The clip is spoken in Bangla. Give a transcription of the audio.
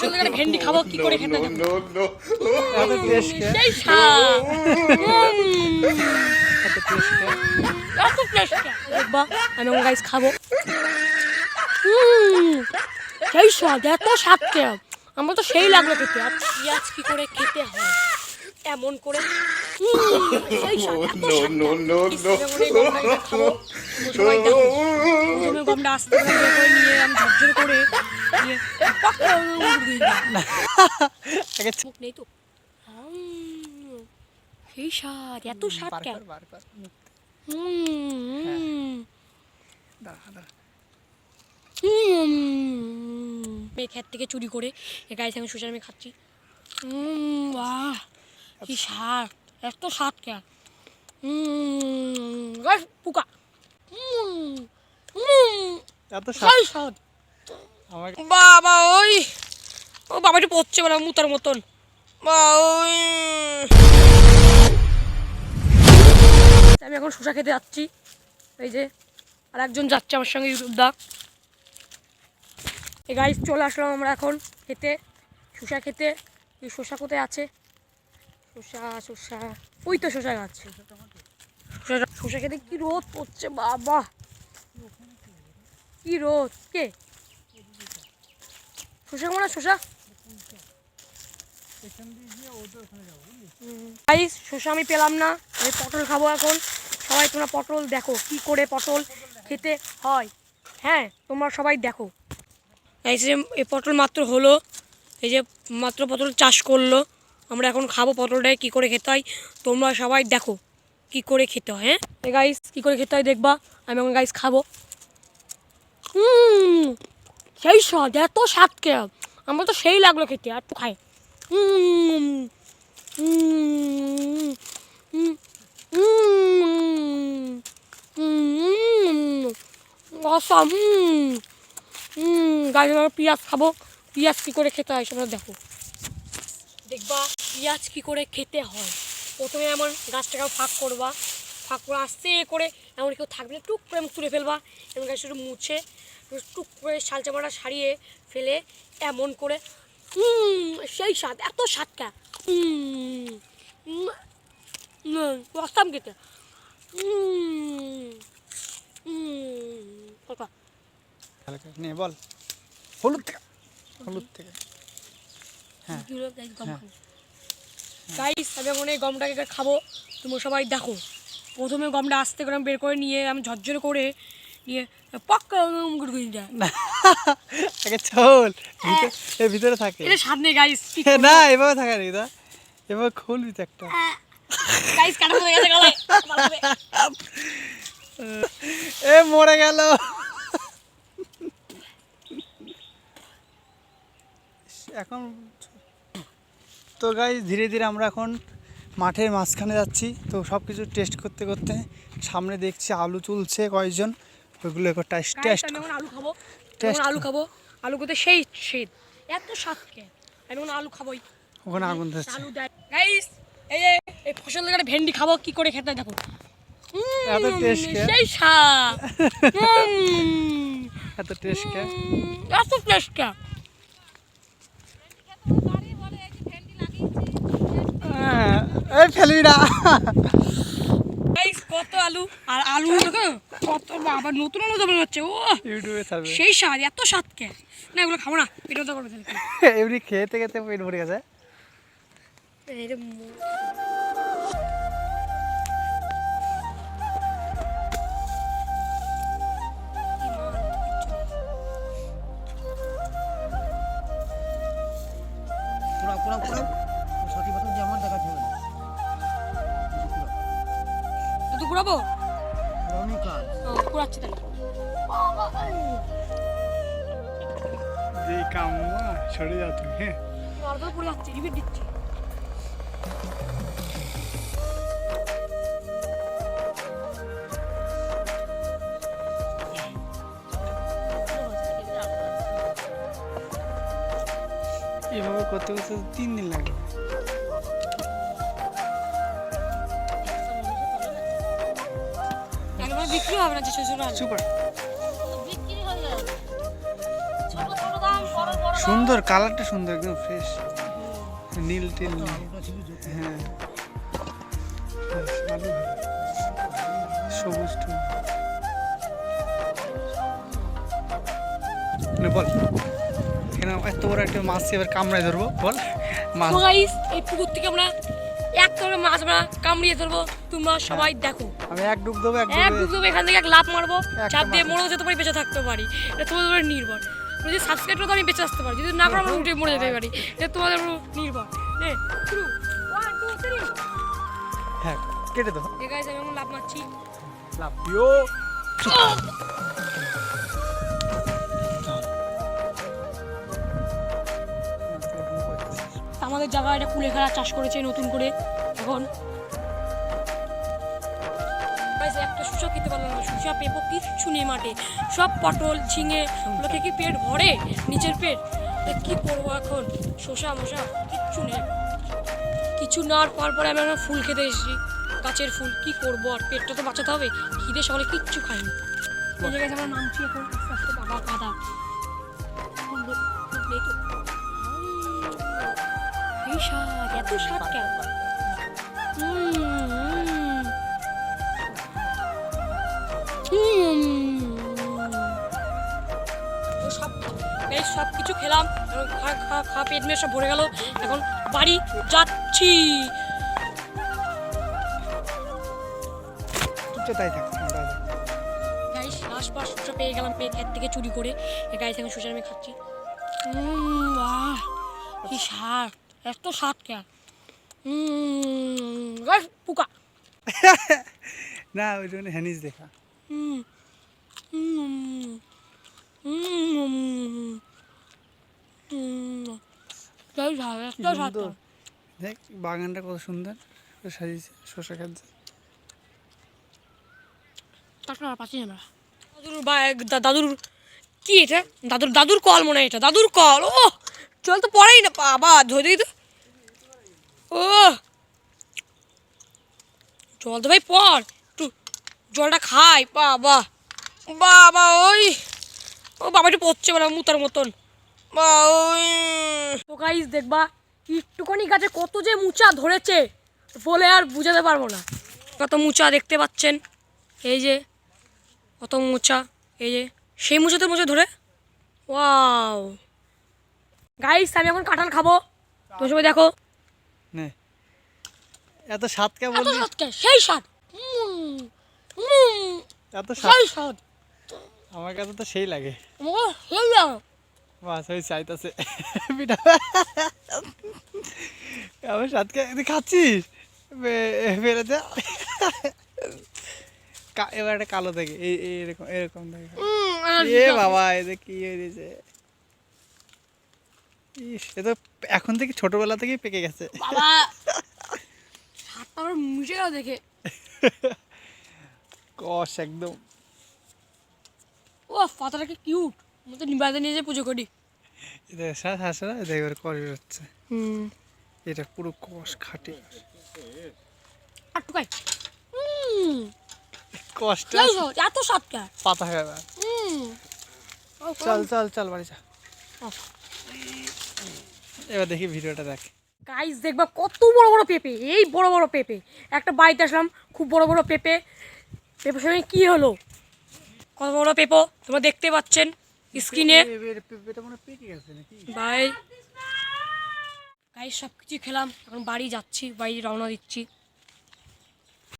সুন্দর ভেন্ডি খাব কি করে খেতে সেই স্বাদ এত টেস্ট দেখবা আমি আমার গাইস খাব। সেই স্বাদ এত স্বাদ আমার তো সেই লাগল খেতে। আর পেঁয়াজ কি করে খেতে হয়? এমন করে নেই তো? সেই স্বাদ এত স্বাদ কেন? মেয়ে ক্ষেত থেকে চুরি করে এ গাড়ি আমি শুষে আমি খাচ্ছি। উম, বাহ। কি স্বাদ এত স্বাদ কে উম, পোকা। এত সেই বাবা ওই ও বাবা একটু পড়ছে বলে মুতার মতন। আমি এখন শসা খেতে যাচ্ছি। এই যে আর একজন যাচ্ছে আমার সঙ্গে ইউটিউব দা। এই গাইজ চলে আসলাম আমরা এখন খেতে শসা খেতে। এই শসা কোথায় আছে? শসা শসা। ওই তো শসা গাছ। শসা খেতে কি রোদ পড়ছে, বাবা। কি রোদ। কে? শসা খাব না শসা গাইস শসা আমি পেলাম না। আমি পটল খাব এখন। সবাই তোমরা পটল দেখো, কি করে পটল খেতে হয়। হ্যাঁ তোমরা সবাই দেখো। এই যে পটল মাত্র হলো। এই যে, মাত্র পটল চাষ করল। আমরা এখন খাব পটলটায়, কি করে খেতে হয়? তোমরা সবাই দেখো, কি করে খেতে হয় হ্যাঁ? এই গাইস কি করে খেতে হয় দেখবা? আমি এখন গাইস খাব। হুম সেই স্বাদ, এত স্বাদ কে আমার তো সেই লাগল খেতে, আর তো হুম গাছ পেঁয়াজ খাব। পেঁয়াজ কী করে খেতে হয় সেটা দেখো। দেখবা পেঁয়াজ কী করে খেতে হয়। প্রথমে এমন গাছটাকে ফাঁক করবা, ফাঁক করে আস্তে করে এমন কেউ থাকবে টুক করে তুলে ফেলবা, এমন গাছ একটু মুছে টুক করে শাল চাপাটা সারিয়ে ফেলে এমন করে সেই স্বাদ, এত স্বাদটা বসতাম খেতে। বল? হলুদ থেকে হলুদ থেকে। হ্যাঁ। গাইস আমি এখন এই গমটাকে খাব। তোমরা সবাই দেখো। প্রথমে গমটা আস্তে করে বের করে নিয়ে আমি ঝরঝর করে নিয়ে পাক্কা না আগে চল এ ভিতরে থাকে। এটা স্বাদ নেই গাইস না এভাবে থাকা রে দা এভাবে খুলবি তো একটা। গাইস কাটা পড়ে গেছে গলায়। এ মরে গেল। এখন তো গাই ধীরে ধীরে আমরা এখন মাঠের মাঝখানে যাচ্ছি। তো সব কিছু টেস্ট করতে করতে সামনে দেখছি আলু তুলছে কয়েকজন। ওইগুলো একবার টেস্ট টেস্ট আলু খাব। এখন আলু খাব। আলু করতে সেই শীত এত স্বাদ কে আমি এখন আলু খাবোই। ওখানে আগুন ধরছে। আলু গাইস এই এই ফসল থেকে ভেন্ডি খাব কি করে খেতে দেখো। এত টেস্ট কে? সেই স্বাদ। এত টেস্ট কে? এত টেস্ট কে হ্যাঁ, এই ফেলবি না। কত আলু? আর আলু কত আবার নতুন আলু হচ্ছে ও! ইউটিউবে ছাড়বে। সেই স্বাদ এত স্বাদ কে? না এগুলো খাব না পেট ব্যথা করবে এমনি খেতে খেতে পেট ভরে গেছে। পুরা পুরা কাজ। ও, তাহলে। এই সরে যাও তুমি হ্যাঁ? মারধর পড়ে যাচ্ছে রিপিট দিচ্ছি। এভাবে করতে করতে তিন দিন লাগবে একবার বিক্রি হবে না যে শ্বশুর আলু সুপার। সুন্দর কালারটা সুন্দর একদম ফ্রেশ নীল টিল হ্যাঁ। সবুজ টুল বল এখানে এত বড় একটা মাছ এবার কামড়ায় ধরবো বল। মাছ গাইস এই পুকুর থেকে আমরা এক করে মাছ আমরা কামড়িয়ে ধরবো তোমরা সবাই দেখো। আমি এক ডুব দেবো এক এক ডুবে ডুব এখান থেকে এক লাভ মারবো চাপ দিয়ে। মরেও যেতে পারি বেঁচে থাকতে পারি। এটা তোমাদের উপরে নির্ভর। যদি সাবস্ক্রাইব করো তো আমি বেঁচে আসতে পারি। যদি না করো আমরা উঠে মরে যেতে পারি। এটা তোমাদের উপর নির্ভর। হ্যাঁ কেটে দেবো গাইস আমি লাভ মারছি। লাভ ইয়ো আমাদের জায়গায় এটা কুলেখাড়া চাষ করেছে নতুন করে। এখন একটা শুষা খেতে পারলাম না। শুষা পেপো, কিচ্ছু নেই মাঠে। সব পটল, ঝিঙে লোকে কি পেট ভরে? নিচের পেট? কি করব এখন? শসা, মশা, কিচ্ছু নেই। কিছু না, আর পাওয়ার পরে আমি এখন ফুল খেতে এসেছি। গাছের ফুল, কি করব? আর পেটটা তো বাঁচাতে হবে। খিদে সকালে কিচ্ছু খাইনি এই জায়গায় আমরা নামছি এখন, আস্তে আস্তে বাবা কাদা। ফুল দে- ফুল নেই তো উম, এই শাক এত শাক কেন। সব এই সব কিছু খেলাম খা খা খা পেট মেয়ে সব ভরে গেল এখন বাড়ি যাচ্ছি। তুই গাইস আশপাশ শসা পেয়ে গেলাম পেট হাত থেকে চুরি করে। গাইস এখন শসা আমি খাচ্ছি। কি স্বাদ। এত স্বাদ কেন? পোকা। না ওই জন্য হ্যানিস দেখা। দেখ বাগানটা কত সুন্দর। সাজিয়েছে শসা খাচ্ছে টাকা পাচ্ছি আমরা। দাদুর বা দাদুর কি এটা? দাদুর দাদুর কল মনে হয় এটা। দাদুর কল ও চল তো পড়েই না বাবা ধরে দিই তো ও জল তো ভাই পড় একটু জলটা খাই, বাবা। বাবা, ওই। ও বাবা, একটু পড়ছে বলে মুতার মতন। বা, ওই। গাইস দেখবা, একটুখানি গাছে কত যে মুচা ধরেছে, বলে আর বুঝাতে পারব না। কত মুচা দেখতে পাচ্ছেন? এই যে, কত মোচা, এই যে, সেই মোচাতে মোচা ধরে। ওয়াও। গাইস আমি এখন কাঁঠাল খাব। তুমি সবাই দেখো। নে। এত স্বাদ কে এত বললি? স্বাদ সেই উম, এত সেই স্বাদ। আমার কাছে তো সেই লাগে। সেই। বাস ওই চাইতাছে। পিঠা আমার স্বাদকে তুই খাচ্ছিস? বেড়েছে কা- এবার একটা কালো দেখে। এই এই এরকম এরকম আর এ বাবা এদের কি হয়েছে এ তো এখন থেকে ছোটবেলা থেকেই পেকে গেছে। বাবা মুছে গেল দেখে। কষ একদম। ও পাতাটা কি কিউট মতো নিবাদে নিয়ে যে পুজো করি। এটা শ্বাস আসে না এটা এবার কষ হুম। এটা পুরো কষ খাটে। আর টুকাই। হুম। কষ্ট এত স্বাদ পাতা খাবে হুম। চল চল চল বাড়ি চল এবার দেখি ভিডিওটা দেখ। গাইস দেখবা কত বড় বড় পেঁপে এই বড় বড় পেঁপে। একটা বাড়িতে আসলাম খুব বড় বড় পেঁপে। পেঁপের সঙ্গে কি হলো? কত বড় পেঁপো? তোমরা দেখতে পাচ্ছেন স্ক্রিনে ভাই গাইস সব কিছু খেলাম এখন বাড়ি যাচ্ছি বাড়ি রওনা দিচ্ছি।